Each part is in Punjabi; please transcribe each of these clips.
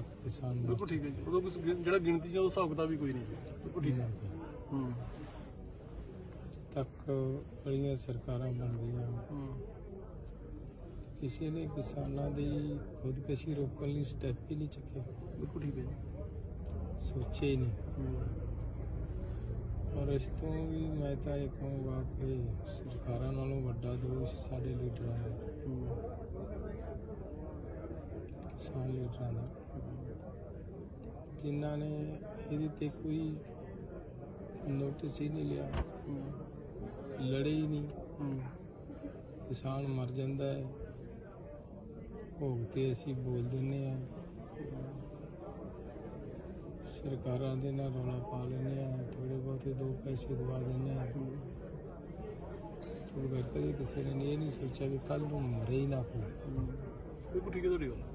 ਕਿਸਾਨ ਮਰ ਬਿਲਕੁਲ ਠੀਕ ਹੈ ਜੀ। ਉਦੋਂ ਕੁਛ ਗਿਣ- ਜਿਹੜਾ ਗਿਣਤੀ ਜਾਂ ਹਿਸਾਬ ਕਿਤਾਬ ਵੀ ਕੋਈ ਨਹੀਂ ਜੀ ਬਿਲਕੁਲ ਠੀਕ ਹੈ। ਹੂੰ। ਤੱਕ ਬੜੀਆਂ ਸਰਕਾਰਾਂ ਬਣ ਗਈਆਂ ਹੂੰ। ਕਿਸੇ ਨੇ ਕਿਸਾਨਾਂ ਦੀ ਖੁਦਕਸ਼ੀ ਰੋਕਣ ਲਈ ਸਟੈਪ ਹੀ ਨਹੀਂ ਚੁੱਕਿਆ ਬਿਲਕੁਲ ਠੀਕ ਹੈ ਜੀ। ਸੋਚਿਆ ਹੀ ਨਹੀਂ। ਹੂੰ। ਔਰ ਇਸ ਤੋਂ ਵੀ ਮੈਂ ਤਾਂ ਇਹ ਕਹੂੰਗਾ ਕਿ ਸਰਕਾਰਾਂ ਨਾਲੋਂ ਵੱਡਾ ਦੋਸ਼ ਸਾਡੇ ਲੀਡਰਾਂ ਦਾ। ਹੂੰ। ਕਿਸਾਨ ਲੀਡਰਾਂ ਦਾ। ਜਿਨ੍ਹਾਂ ਨੇ ਇਹਦੇ ਤੇ ਕੋਈ ਨੋਟਿਸ ਹੀ ਨਹੀਂ ਲਿਆ। ਲੜੇ ਹੀ ਨਹੀਂ। ਕਿਸਾਨ ਮਰ ਜਾਂਦਾ ਹੈ। ਭੋਗ ਤੇ ਅਸੀਂ ਬੋਲ ਦਿੰਨੇ ਆ ਸਰਕਾਰਾਂ ਦੇ ਨਾਲ ਰੌਲਾ ਪਾ ਲੈਂਦੇ ਆ ਥੋੜੇ ਬਹੁਤੇ ਦੋ ਪੈਸੇ ਦਵਾ ਦਿੰਦੇ ਆ ਕਰਕੇ ਕਦੇ ਕਿਸੇ ਨੇ ਇਹ ਨਹੀਂ ਸੋਚਿਆ ਵੀ ਕੱਲ ਨੂੰ ਮਰੇ ਹੀ ਨਾ ਕੋਈ। ਬਿਲਕੁਲ ਠੀਕ ਹੈ ਤੁਹਾਡੀ ਗੱਲ।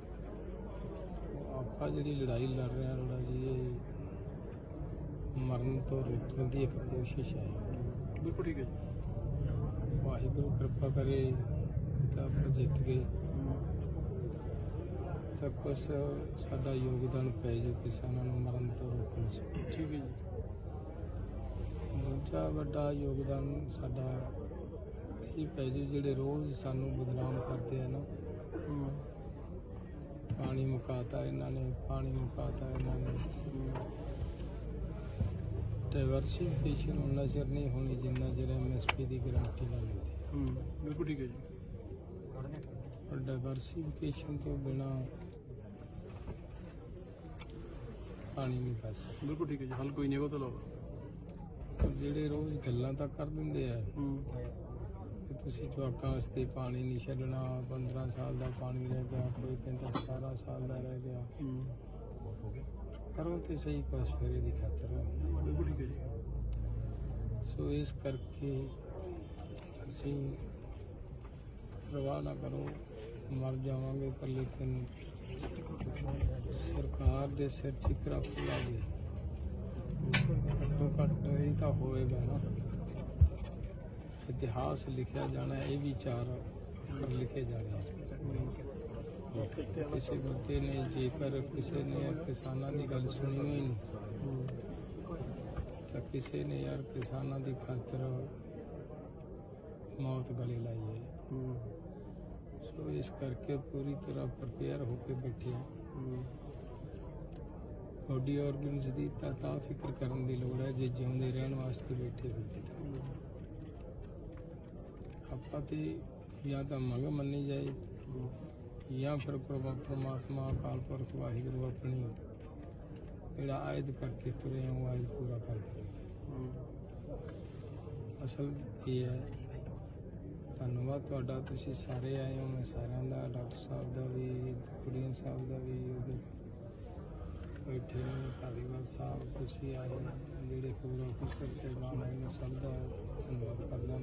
ਆਪਾਂ ਜਿਹੜੀ ਲੜਾਈ ਲੜ ਰਹੇ ਰੋੜਾ ਜੀ ਇਹ ਮਰਨ ਤੋਂ ਰੋਕਣ ਦੀ ਇੱਕ ਕੋਸ਼ਿਸ਼ ਹੈ। ਬਿਲਕੁਲ ਠੀਕ ਹੈ ਜੀ। ਵਾਹਿਗੁਰੂ ਕਿਰਪਾ ਕਰੇ ਤਾਂ ਆਪਾਂ ਜਿੱਤ ਗਏ ਤਾਂ ਕੁਛ ਸਾਡਾ ਯੋਗਦਾਨ ਪੈ ਜੇ ਕਿਸਾਨਾਂ ਨੂੰ ਮਰਨ ਤੋਂ ਰੋਕਣ 'ਚ ਠੀਕ ਹੈ ਜੀ। ਦੂਜਾ ਵੱਡਾ ਯੋਗਦਾਨ ਸਾਡਾ ਇਹ ਪੈ ਜੇ ਜਿਹੜੇ ਰੋਜ਼ ਸਾਨੂੰ ਬਦਨਾਮ ਕਰਦੇ ਆ ਨਾ ਪਾਣੀ ਮੁਕਾਤਾ ਇਹਨਾਂ ਨੇ ਪਾਣੀ ਮੁਕਾਤਾ ਇਹਨਾਂ ਨੇ। ਡਾਈਵਰਸਿਫਿਕੇਸ਼ਨ ਉਹਨਾਂ ਚਿਰ ਨਹੀਂ ਹੋਣੀ ਜਿੰਨਾ ਚਿਰ ਐਮਐਸਪੀ ਦੀ ਗਾਰੰਟੀ ਨਾ ਮਿਲਦੀ ਹੂੰ ਬਿਲਕੁਲ ਠੀਕ ਹੈ ਜੀ। ਔਰ ਡਾਈਵਰਸਿਫਿਕੇਸ਼ਨ ਤੋਂ ਬਿਨਾ ਪਾਣੀ ਨਹੀਂ ਬਸ ਬਿਲਕੁਲ ਠੀਕ ਹੈ ਜੀ ਹੱਲ ਕੋਈ ਨਹੀਂ ਉਹ ਤੋਂ ਇਲਾਵਾ ਜਿਹੜੇ ਰੋਜ਼ ਗੱਲਾਂ ਤਾਂ ਕਰ ਦਿੰਦੇ ਆ। ਹੂੰ। ਤੁਸੀਂ ਜਵਾਕਾਂ ਵਾਸਤੇ ਪਾਣੀ ਨਹੀਂ ਛੱਡਣਾ 15 ਸਾਲ ਦਾ ਪਾਣੀ ਰਹਿ ਗਿਆ, ਕੋਈ ਕਹਿੰਦਾ 18 ਸਾਲ ਦਾ ਰਹਿ ਗਿਆ। ਕਰੋ ਤੇ ਸਹੀ ਕੁਛ ਫਿਰ ਇਹਦੀ ਖਾਤਰ। ਸੋ ਇਸ ਕਰਕੇ ਅਸੀਂ ਪ੍ਰਵਾਹ ਨਾ ਕਰੋ, ਮਰ ਜਾਵਾਂਗੇ, ਪਰ ਲੇਕਿਨ ਸਰਕਾਰ ਦੇ ਸਿਰ ਚਿਕਰਾ ਫੁਲਾ ਗਏ ਘੱਟੋ ਘੱਟ ਇਹ ਤਾਂ ਹੋਏਗਾ ਨਾ। ਇਤਿਹਾਸ ਲਿਖਿਆ ਜਾਣਾ ਹੈ, ਇਹ ਵੀ ਚਾਰ ਅੱਖਰ ਲਿਖੇ ਜਾਣੇ। ਕਿਸੇ ਬੰਦੇ ਨੇ ਜੇਕਰ ਕਿਸੇ ਨੇ ਕਿਸਾਨਾਂ ਦੀ ਗੱਲ ਸੁਣੀ ਹੋਈ ਨਹੀਂ ਤਾਂ ਕਿਸੇ ਨੇ ਯਾਰ ਕਿਸਾਨਾਂ ਦੀ ਖਾਤਰ ਮੌਤ ਗਲੇ ਲਾਈ ਹੈ। ਹੂੰ। ਸੋ ਇਸ ਕਰਕੇ ਪੂਰੀ ਤਰ੍ਹਾਂ ਪ੍ਰਪੇਅਰ ਹੋ ਕੇ ਬੈਠੇ ਹਾਂ। ਹੂੰ। ਬੋਡੀ ਆਰਗਨਸ ਦੀ ਤਾਂ ਤਾਂ ਫਿਕਰ ਕਰਨ ਦੀ ਲੋੜ ਹੈ ਜੇ ਜਿਉਂਦੇ ਰਹਿਣ ਵਾਸਤੇ ਬੈਠੇ ਵੀ ਆਪਾਂ ਤੇ ਜਾਂ ਤਾਂ ਮੰਗ ਮੰਨੀ ਜਾਏ ਜਾਂ ਫਿਰ ਪਰਮਾਤਮਾ ਪ੍ਰਮਾਤਮਾ ਅਕਾਲ ਪੁਰਖ ਵਾਹਿਗੁਰੂ ਆਪਣੀ ਜਿਹੜਾ ਆਇਦ ਕਰਕੇ ਤੁਰੇ ਹਾਂ ਉਹ ਆਇਦ ਪੂਰਾ ਕਰ ਦੇ ਅਸਲ ਇਹ ਹੈ ਧੰਨਵਾਦ ਤੁਹਾਡਾ ਤੁਸੀਂ ਸਾਰੇ ਆਏ ਹੋ ਮੈਂ ਸਾਰਿਆਂ ਦਾ ਡਾਕਟਰ ਸਾਹਿਬ ਦਾ ਵੀ ਕੁੜੀਆਂ ਸਾਹਿਬ ਦਾ ਵੀ ਉਹਦੇ ਬੈਠੇ ਨੇ ਧਾਲੀਵਾਲ ਸਾਹਿਬ ਤੁਸੀਂ ਆਏ ਹੋ, ਜਿਹੜੇ ਹੋਰ ਅਫਸਰ ਸਹਿਬਾਨ ਆਏ ਨੇ ਸਭ ਦਾ ਧੰਨਵਾਦ ਕਰਦਾ।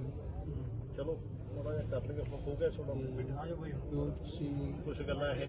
ਕਰ ਲਈਏ ਆਪਾਂ ਹੋ ਗਿਆ ਤੁਹਾਡਾ ਜੋ। ਤੁਸੀਂ ਕੁਝ ਗੱਲਾਂ ਇਹ